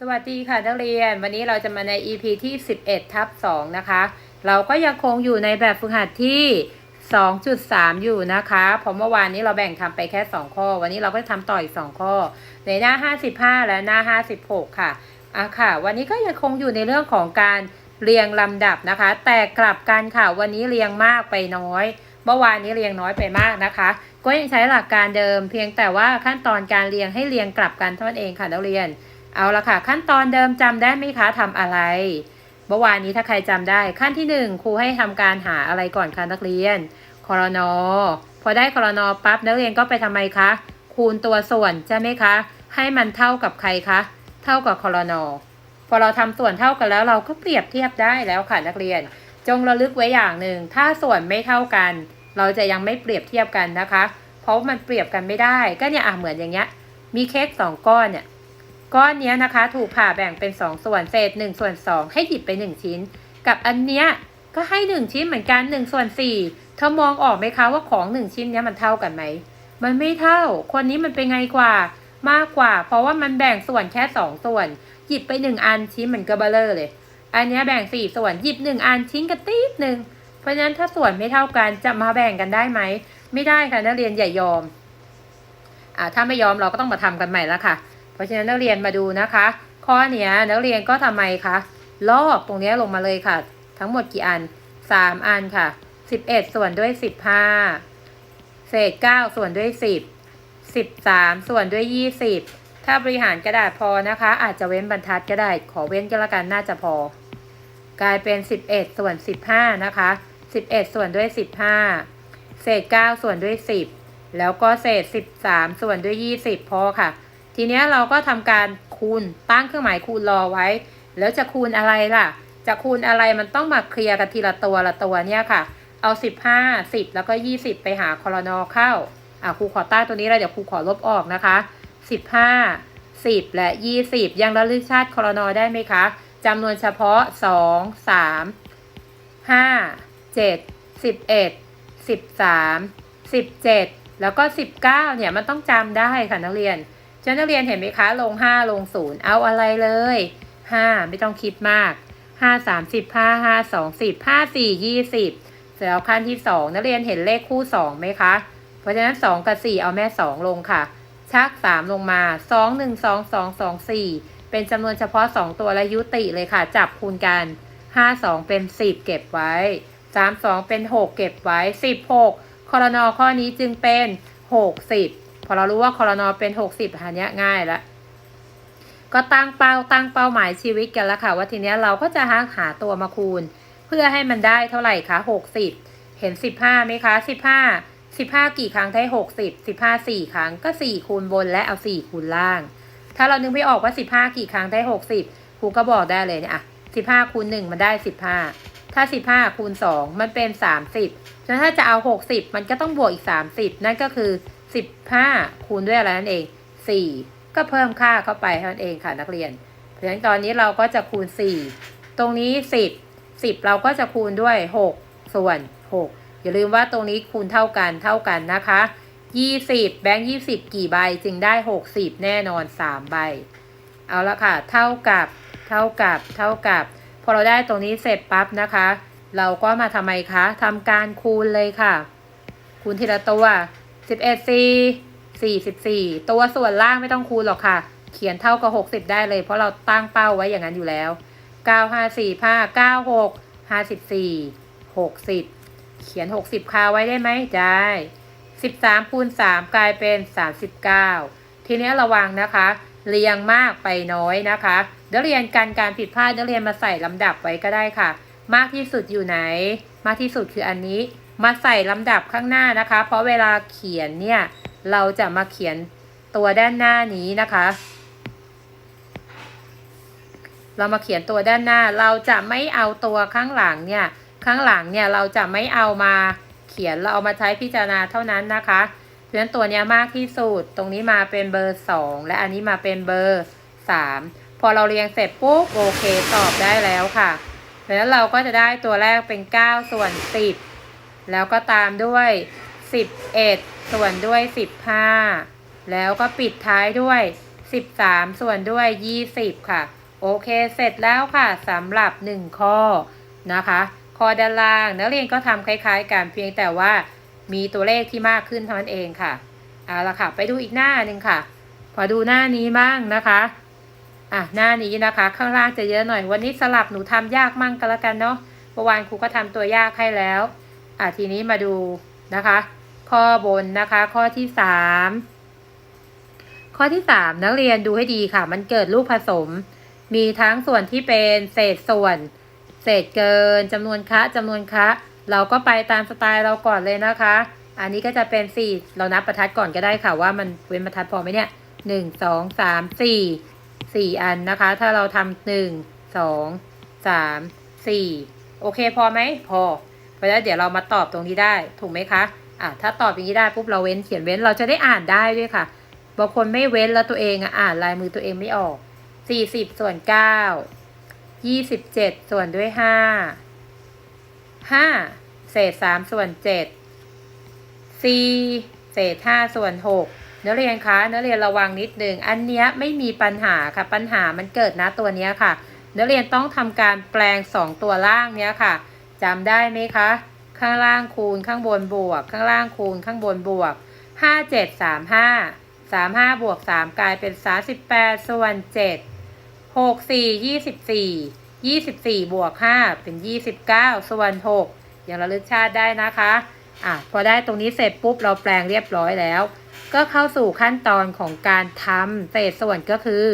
สวัสดีค่ะนักเรียน วันนี้เราจะมาใน EP ที่ 11 ทับ 2 นะคะ เราก็ยังคงอยู่ในแบบฝึกหัดที่ 2.3 อยู่นะคะเพราะเมื่อวานนี้เราแบ่งทำไปแค่ 2 ข้อ วันนี้เราก็ทำต่ออีก 2 ข้อ ในหน้า 55 และหน้า 56 ค่ะอะค่ะ วันนี้ก็ยังคงอยู่ในเรื่องของการเรียงลำดับนะคะ แต่กลับกันค่ะ วันนี้เรียงมากไปน้อย เมื่อวานนี้เรียงน้อยไปมากนะคะ ก็ยังใช้หลักการเดิม เพียงแต่ว่าขั้นตอนการเรียงให้เรียงกลับกันเท่านั้นเองค่ะนักเรียน เอาละค่ะ ขั้นตอนเดิมจำได้ไหมคะทำอะไร เมื่อวานนี้ถ้าใครจำได้ขั้นที่หนึ่งครูให้ทำการหาอะไรก่อนคะนักเรียนคอรนอพอได้คอรนอปั๊บนักเรียนก็ไปทำไมคะ คูณตัวส่วนใช่ไหมคะ ให้มันเท่ากับใครคะ เท่ากับคอรนอพอเราทำส่วนเท่ากันแล้วเราก็เปรียบเทียบได้แล้วค่ะนักเรียน จงระลึกไว้อย่างหนึ่ง ถ้าส่วนไม่เท่ากัน เราจะยังไม่เปรียบเทียบกันนะคะ เพราะมันเปรียบกันไม่ได้ ก็เนี่ยอะเหมือนอย่างเงี้ย มีเค้กสองก้อนเนี่ย ก้อนนี้นะคะถูกผ่าแบ่งเป็น 2 ส่วนเศษ1ส่วน2 ให้หยิบไป 1 ชิ้น กับอันเนี้ยก็ให้ 1 ชิ้นเหมือนกัน1ส่วน4เธอมองออกไหมคะว่าของ 1 ชิ้นเนี้ยมันเท่ากันไหมมันไม่เท่า คนนี้มันเป็นไงกว่ามากกว่า เพราะว่ามันแบ่งส่วนแค่ 2 ส่วน หยิบไป 1 อันชิ้นมันก็เบลเลอร์เลย อันนี้แบ่ง 4 ส่วนหยิบ 1 อันชิ้นกระติดหนึ่งเพราะฉะนั้นถ้าส่วนไม่เท่ากันจะมาแบ่งกันได้ไหมไม่ได้ค่ะนักเรียนอย่ายอมอ่าถ้าไม่ยอมเราก็ต้องมาทำกันใหม่แล้วค่ะ เพราะฉะนั้นนักเรียนมาดูนะคะ ข้อเนี้ยนักเรียนก็ทำไมคะลอกตรงนี้ลงมาเลยค่ะ ทั้งหมดกี่อัน 3 อันค่ะ 11 ส่วนด้วย 15 เศษ 9 ส่วนด้วย 10 13 ส่วนด้วย 20 ถ้าบริหารกระดาษพอนะคะ อาจจะเว้นบรรทัดก็ได้ ขอเว้นก็แล้วกันน่าจะพอ กลายเป็น 11 ส่วน 15 นะคะ 11 ส่วนด้วย 15 เศษ 9 ส่วนด้วย 10 แล้วก็เศษ 13 ส่วนด้วย 20 พอค่ะ ทีนี้เราก็ทำการคูณตั้งเครื่องหมายคูณรอไว้ แล้วจะคูณอะไรล่ะ จะคูณอะไรมันต้องมาเคลียร์กันทีละตัวละตัวเนี่ยค่ะ เอา 15 10 แล้วก็ 20 ไปหาคอรนอเข้าอะครูขอตั้งตัวนี้แล้วเดี๋ยวครูขอลบออกนะคะ 15 10 และ 20 ยังระลึกชาติคอรนอได้ไหมคะจำนวนเฉพาะ 2 3 5 7 11 13 17 แล้วก็ 19เนี่ยมันต้องจำได้ค่ะนักเรียน เจ้านักเรียนเห็นไหมคะ ลง5ลง0เอาอะไรเลย5ไม่ต้องคิดมาก5 30 5 5 2 10 5 4 20เสร็จแล้วขั้นที่2นักเรียนเห็นเลขคู่2ไหมคะ เพราะฉะนั้น2กับ4เอาแม่2ลงค่ะ ชัก3ลงมา2 1 2 2 2 4เป็นจำนวนเฉพาะ2ตัวและยุติเลยค่ะ จับคูณกัน5 2เป็น10เก็บไว้3 2เป็น6เก็บไว้16คอรนอข้อนี้จึงเป็น60 พอเรารู้ว่าคอรนอเป็น60อันเนี้ยง่ายละก็ตั้งเป้าตั้งเป้าหมายชีวิตกันแล้วค่ะ ว่าทีเนี้ยเราก็จะหาหาตัวมาคูณ เพื่อให้มันได้เท่าไหร่คะ60เห็น15ไหมคะ15 15กี่ครั้งได้60 15 4ครั้งก็4คูณบนและเอา4คูณล่าง ถ้าเรานึกไม่ออกว่า15กี่ครั้งได้60ครูก็บอกได้เลยเนี่ยอะ15คูณ1มันได้15ถ้า15คูณ2มันเป็น30ฉะนั้นถ้าจะเอา60มันก็ต้องบวกอีก30นั่นก็คือ 15 คูณด้วยอะไรนั่นเอง 4 ก็เพิ่มค่าเข้าไปนั้นเองค่ะนักเรียน เพราะฉะนั้นตอนนี้เราก็จะคูณ 4 ตรงนี้ 10 10 เราก็จะคูณด้วย 6 ส่วน 6 อย่าลืมว่าตรงนี้คูณเท่ากันเท่ากันนะคะ 20 แบงค์20 กี่ใบจึงได้ 60 แน่นอน 3 ใบ เอาละค่ะ เท่ากับ เท่ากับ เท่ากับ พอเราได้ตรงนี้เสร็จปั๊บนะคะ เราก็มาทำไมคะทำการคูณเลยค่ะ คูณทีละตัว 11 4 44ตัวส่วนล่างไม่ต้องคูณหรอกค่ะ เขียนเท่ากับ60ได้เลย เพราะเราตั้งเป้าไว้อย่างนั้นอยู่แล้ว9 5 4 5 9 6 54 60เก้าหกห้าสิบสี่หกสิบเขียน60คาไว้ได้ไหมได้13คูณ3กลายเป็น39ทีนี้ระวังนะคะ เรียงมากไปน้อยนะคะเดี๋ยวเรียนกันการผิดพลาดเดี๋ยวเรียนมาใส่ลำดับไว้ก็ได้ค่ะ มากที่สุดอยู่ไหน มากที่สุดคืออันนี้ มาใส่ลำดับข้างหน้านะคะ เพราะเวลาเขียนเนี่ย เราจะมาเขียนตัวด้านหน้านี้นะคะ เรามาเขียนตัวด้านหน้า เราจะไม่เอาตัวข้างหลังเนี่ย ข้างหลังเนี่ยเราจะไม่เอามาเขียน เราเอามาใช้พิจารณาเท่านั้นนะคะเพราะฉะนั้นตัวเนี้ยมากที่สุด ตรงนี้มาเป็นเบอร์2และอันนี้มาเป็นเบอร์3พอเราเรียงเสร็จปุ๊บโอเคตอบได้แล้วค่ะเพราะฉะนั้นเราก็จะได้ตัวแรกเป็น 9 ส่วน 10 แล้วก็ตามด้วย 11 ส่วนด้วย 15 แล้วก็ปิดท้ายด้วย 13 ส่วนด้วย 20 ค่ะ โอเคเสร็จแล้วค่ะสำหรับ 1 ข้อนะคะ ข้อด้านล่างนักเรียนก็ทำคล้าย ๆกันเพียงแต่ว่ามีตัวเลขที่มากขึ้นเท่านั้นเองค่ะเอาละค่ะ ไปดูอีกหน้าหนึ่งค่ะ พอดูหน้านี้บ้างนะคะอะหน้านี้นะคะ ข้างล่างจะเยอะหน่อยวันนี้สลับหนูทำยากมั่งก็แล้วกันเนาะเมื่อวานครูก็ทำตัวยากให้แล้ว อะทีนี้มาดูนะคะ ข้อบนนะคะ ข้อที่สามข้อที่สามนักเรียนดูให้ดีค่ะ มันเกิดรูปผสม มีทั้งส่วนที่เป็นเศษส่วน เศษเกินจำนวนคะจำนวนคะ เราก็ไปตามสไตล์เราก่อนเลยนะคะ อันนี้ก็จะเป็นสี่เรานับประทัดก่อนก็ได้ค่ะว่ามันเว้นประทัดพอไหมเนี่ยหนึ่งสองสามสี่สี่อันนะคะ ถ้าเราทำหนึ่งสองสามสี่โอเคพอไหมพอ ราะฉะนั้นเดี๋ยวเรามาตอบตรงนี้ได้ถูกไหมคะอะถ้าตอบอย่างนี้ได้ปุ๊บเราเว้นเขียนเว้นเราจะได้อ่านได้ด้วยค่ะบางคนไม่เว้นแล้วตัวเองอ่านลายมือตัวเองไม่ออกสี่สิบส่วนเก้ายี่สิบเจ็ดส่วนด้วยห้าห้าเศษสามส่วนเจ็ดสี่เศษห้าส่วนหกนักเรียนคะนักเรียนระวังนิดนึงอันเนี้ยไม่มีปัญหาค่ะ ปัญหามันเกิดนะตัวเนี้ยค่ะนักเรียนต้องทำการแปลงสองตัวล่างเนี้ยค่ะ จำได้ไหมคะ ข้างล่างคูณข้างบนบวก ข้างล่างคูณข้างบนบวกห้าเจ็ดสามห้าสามห้าบวกสามกลายเป็นสามสิบแปดส่วนเจ็ดหกสี่ยี่สิบสี่ยี่สิบสี่บวกห้าเป็นยี่สิบเก้าส่วนหกยังระลึกชาติได้นะคะอะพอได้ตรงนี้เสร็จปุ๊บเราแปลงเรียบร้อยแล้ว ก็เข้าสู่ขั้นตอนของการทำเศษส่วนก็คือ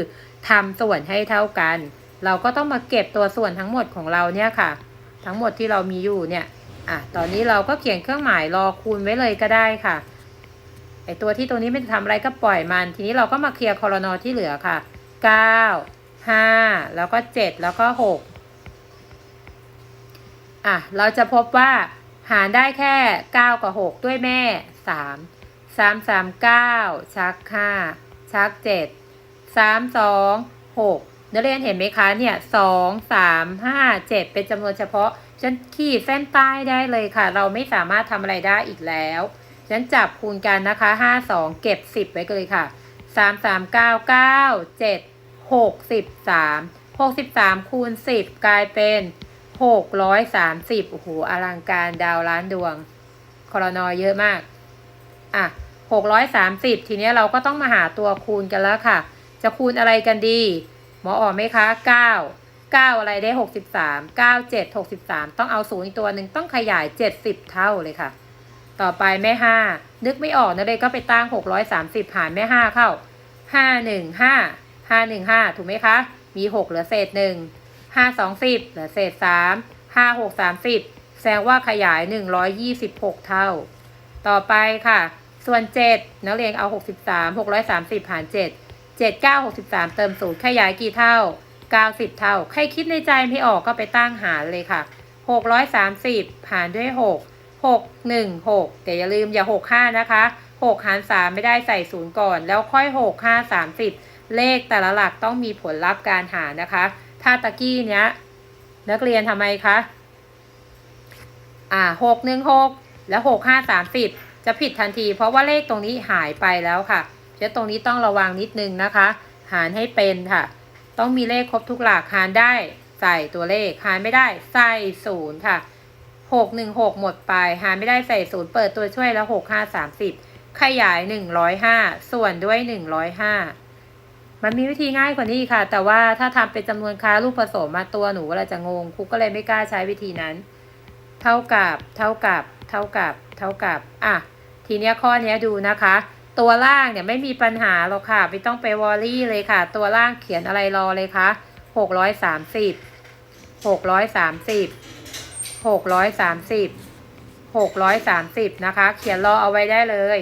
ทำส่วนให้เท่ากัน เราก็ต้องมาเก็บตัวส่วนทั้งหมดของเราเนี่ยค่ะ ทั้งหมดที่เรามีอยู่เนี่ย อะ ตอนนี้เราก็เขียนเครื่องหมายรอคูณไว้เลยก็ได้ค่ะ ไอตัวที่ตัวนี้ไม่ทำอะไรก็ปล่อยมัน ทีนี้เราก็มาเคลียร์คอรนอที่เหลือค่ะเก้าห้าแล้วก็เจ็ดแล้วก็หกอะ เราจะพบว่าหารได้แค่ 9 กับ 6 ด้วยแม่ 3 3 3 9 ชัก 5 ชัก 7 3 2 6 นักเรียนเห็นไหมคะเนี่ย2 3 5 7เจ็ดเป็นจำนวนเฉพาะฉันขีดเส้นใต้ได้เลยค่ะ เราไม่สามารถทำอะไรได้อีกแล้วฉันจับคูณกันนะคะ5 2เก็บ10ไว้เลยค่ะ3 3 9 9 7 63 63คูณ10กลายเป็นหกร้อยสามสิบโอ้โหอลังการดาวล้านดวงคอรนอเยอะมาก อะหกร้อยสามสิบทีนี้เราก็ต้องมาหาตัวคูณกันแล้วค่ะ จะคูณอะไรกันดี หมอออกไหมคะเก้าเก้าอะไรได้หกสิบสามเก้าเจ็ดหกสิบสามต้องเอาศูนย์อีกตัวหนึ่งต้องขยายเจ็ดสิบเท่าเลยค่ะ ต่อไปแม่ห้านึกไม่ออกนะเลยก็ไปตั้งหกร้อยสามสิบหารแม่ห้าเข้าห้าหนึ่งห้าห้าหนึ่งห้าถูกไหมคะ มีหกเหลือเศษหนึ่งห้าสองสิบเหลือเศษสามห้าหกสามสิบแสดงว่าขยายหนึ่งร้อยยี่สิบหกเท่า ต่อไปค่ะ ส่วนเจ็ดนักเรียนเอาหกสิบสามหกร้อยสามสิบหารเจ็ด เจ็ดเก้าหกสิบสามเติมศูนย์ขยายกี่เท่าเก้าสิบเท่า ใครคิดในใจไม่ออกก็ไปตั้งหารเลยค่ะหกร้อยสามสิบหารด้วยหกหกหนึ่งหกแต่อย่าลืมอย่าหกห้านะคะหกหารสามไม่ได้ใส่ศูนย์ก่อน แล้วค่อยหกห้าสามสิบเลขแต่ละหลักต้องมีผลลัพธ์การหารนะคะ ถ้าตะกี้เนี้ย นักเรียนทำไมคะ อ่าหกหนึ่งหกแล้วหกห้าสามสิบจะผิดทันที เพราะว่าเลขตรงนี้หายไปแล้วค่ะ เดี๋ยวตรงนี้ต้องระวังนิดนึงนะคะ หารให้เป็นค่ะ ต้องมีเลขครบทุกหลักหารได้ใส่ตัวเลข หารไม่ได้ใส่ศูนย์ค่ะหกหนึ่งหกหมดไป หารไม่ได้ใส่ศูนย์เปิดตัวช่วยแล้วหกห้าสามสิบขยายหนึ่งร้อยห้าส่วนด้วยหนึ่งร้อยห้ามันมีวิธีง่ายกว่านี้ค่ะ แต่ว่าถ้าทำเป็นจำนวนค้าลูกผสมมาตัวหนูเราจะงงครูก็เลยไม่กล้าใช้วิธีนั้น เท่ากับ เท่ากับ เท่ากับ เท่ากับ อะ ทีเนี้ยข้อเนี้ยดูนะคะ ตัวล่างเนี่ยไม่มีปัญหาหรอกค่ะ ไม่ต้องไปวอรี่เลยค่ะ ตัวล่างเขียนอะไรรอเลยคะหกร้อยสามสิบหกร้อยสามสิบหกร้อยสามสิบหกร้อยสามสิบนะคะ เขียนรอเอาไว้ได้เลย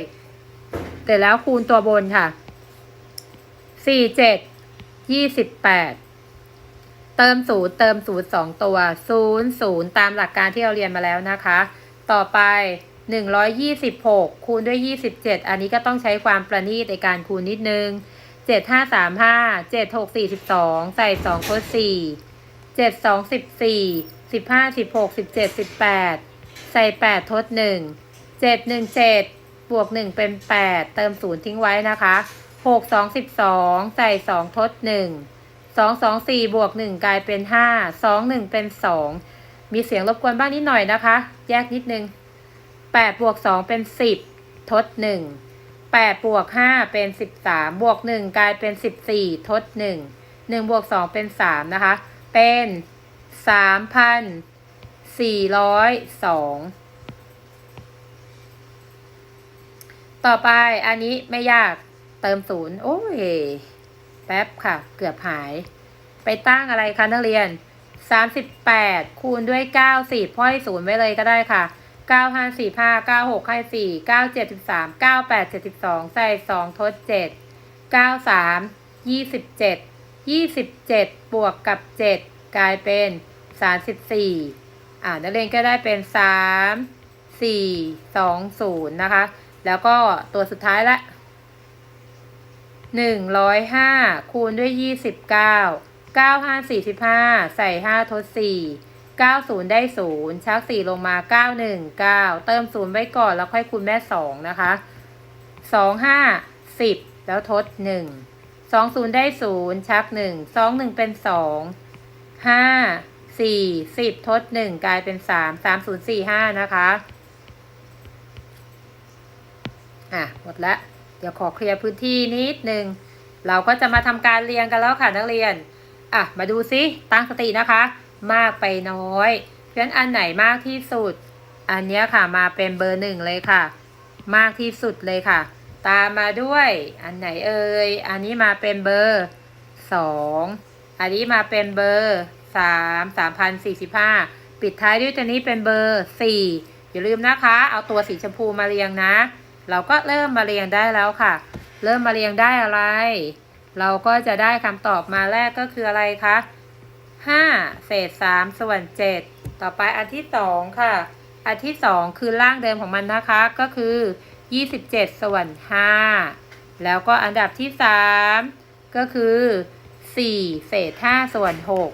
เสร็จแล้วคูณตัวบนค่ะสี่เจ็ดยี่สิบแปดเติมศูนย์เติมศูนย์สองตัวศูนย์ศูนย์ตามหลักการที่เราเรียนมาแล้วนะคะ ต่อไป หนึ่งร้อยยี่สิบหกคูณด้วยยี่สิบเจ็ดอันนี้ก็ต้องใช้ความประณีตในการคูณนิดนึงเจ็ดห้าสามห้าเจ็ดหกสี่สิบสองใส่สองทดสี่เจ็ดสองสิบสี่สิบห้าสิบหกสิบเจ็ดสิบแปดใส่แปดทดหนึ่งเจ็ดหนึ่งเจ็ดบวกหนึ่งเป็นแปดเติมศูนย์ทิ้งไว้นะคะหกสองสิบสองใส่สองทดหนึ่งสองสองสี่บวกหนึ่งกลายเป็นห้าสองหนึ่งเป็นสองมีเสียงรบกวนบ้างนิดหน่อยนะคะ แยกนิดนึง แปดบวกสองเป็นสิบทดหนึ่งแปดบวกห้าเป็นสิบสามบวกหนึ่งกลายเป็นสิบสี่ทดหนึ่งหนึ่งบวกสองเป็นสามนะคะ เป็นสามพันสี่ร้อยสองต่อไปอันนี้ไม่ยากเติมศูนย์โอ้ย แป๊บค่ะ เกือบหาย ไปตั้งอะไรคะนักเรียน 38 คูณด้วย9 4พ่อยศูนย์ไว้เลยก็ได้ค่ะ 9 5 4 5 9 6ให้4 9 7 3 9 8 72ใส่2ทด7 9 3 27 27บวกกับ7กลายเป็น34อ่านักเรียนก็ได้เป็น3 4 2 0นะคะ แล้วก็ตัวสุดท้ายละหนึ่งร้อยห้าคูณด้วยยี่สิบเก้าเก้าห้าสี่สิบห้าใส่ห้าทดสี่ เก้าศูนย์ได้ศูนย์ชักสี่ลงมาเก้าหนึ่งเก้าเติมศูนย์ไว้ก่อนแล้วค่อยคูณแม่สองนะคะสองห้าสิบแล้วทดหนึ่งสองศูนย์ได้ศูนย์ชักหนึ่งสองหนึ่งเป็นสองห้าสี่สิบทดหนึ่งกลายเป็นสามสามศูนย์สี่ห้านะคะ อะ หมดละ เดี๋ยวขอเคลียร์พื้นที่นิดนึง เราก็จะมาทำการเรียงกันแล้วค่ะนักเรียน อะ มาดูซิตั้งสตินะคะ มากไปน้อย เพราะฉะนั้นอันไหนมากที่สุด อันนี้ค่ะมาเป็นเบอร์หนึ่งเลยค่ะ มากที่สุดเลยค่ะ ตามมาด้วย อันไหนเอ่ย อันนี้มาเป็นเบอร์สองอันนี้มาเป็นเบอร์สามสามพันสี่สิบห้าปิดท้ายด้วยตัวนี้เป็นเบอร์สี่อย่าลืมนะคะ เอาตัวสีชมพูมาเรียงนะ เราก็เริ่มมาเรียงได้แล้วค่ะ เริ่มมาเรียงได้อะไร เราก็จะได้คำตอบมาแรกก็คืออะไรคะ ห้าเศษสามส่วนเจ็ดต่อไปอันที่สองค่ะ อันที่สองคือร่างเดิมของมันนะคะก็คือยี่สิบเจ็ดส่วนห้าแล้วก็อันดับที่สามก็คือสี่เศษห้าส่วนหก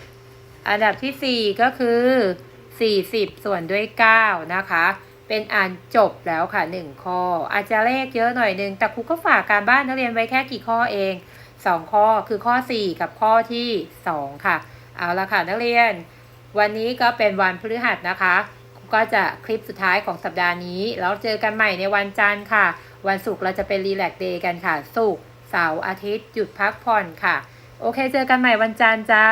อันดับที่สี่ก็คือสี่สิบส่วนด้วยเก้านะคะ เป็นอันจบแล้วค่ะหนึ่งข้อ อาจจะเลขเยอะหน่อยนึง แต่ครูก็ฝากการบ้านนักเรียนไว้แค่กี่ข้อเองสองข้อคือข้อ4กับข้อที่2ค่ะ เอาละค่ะนักเรียน วันนี้ก็เป็นวันพฤหัสนะคะ ก็จะคลิปสุดท้ายของสัปดาห์นี้ แล้วเจอกันใหม่ในวันจันทร์ค่ะ วันศุกร์เราจะเป็นรีแลกเดย์กันค่ะศุกร์เสาร์อาทิตย์หยุดพักผ่อนค่ะ โอเค เจอกันใหม่วันจันทร์จ้า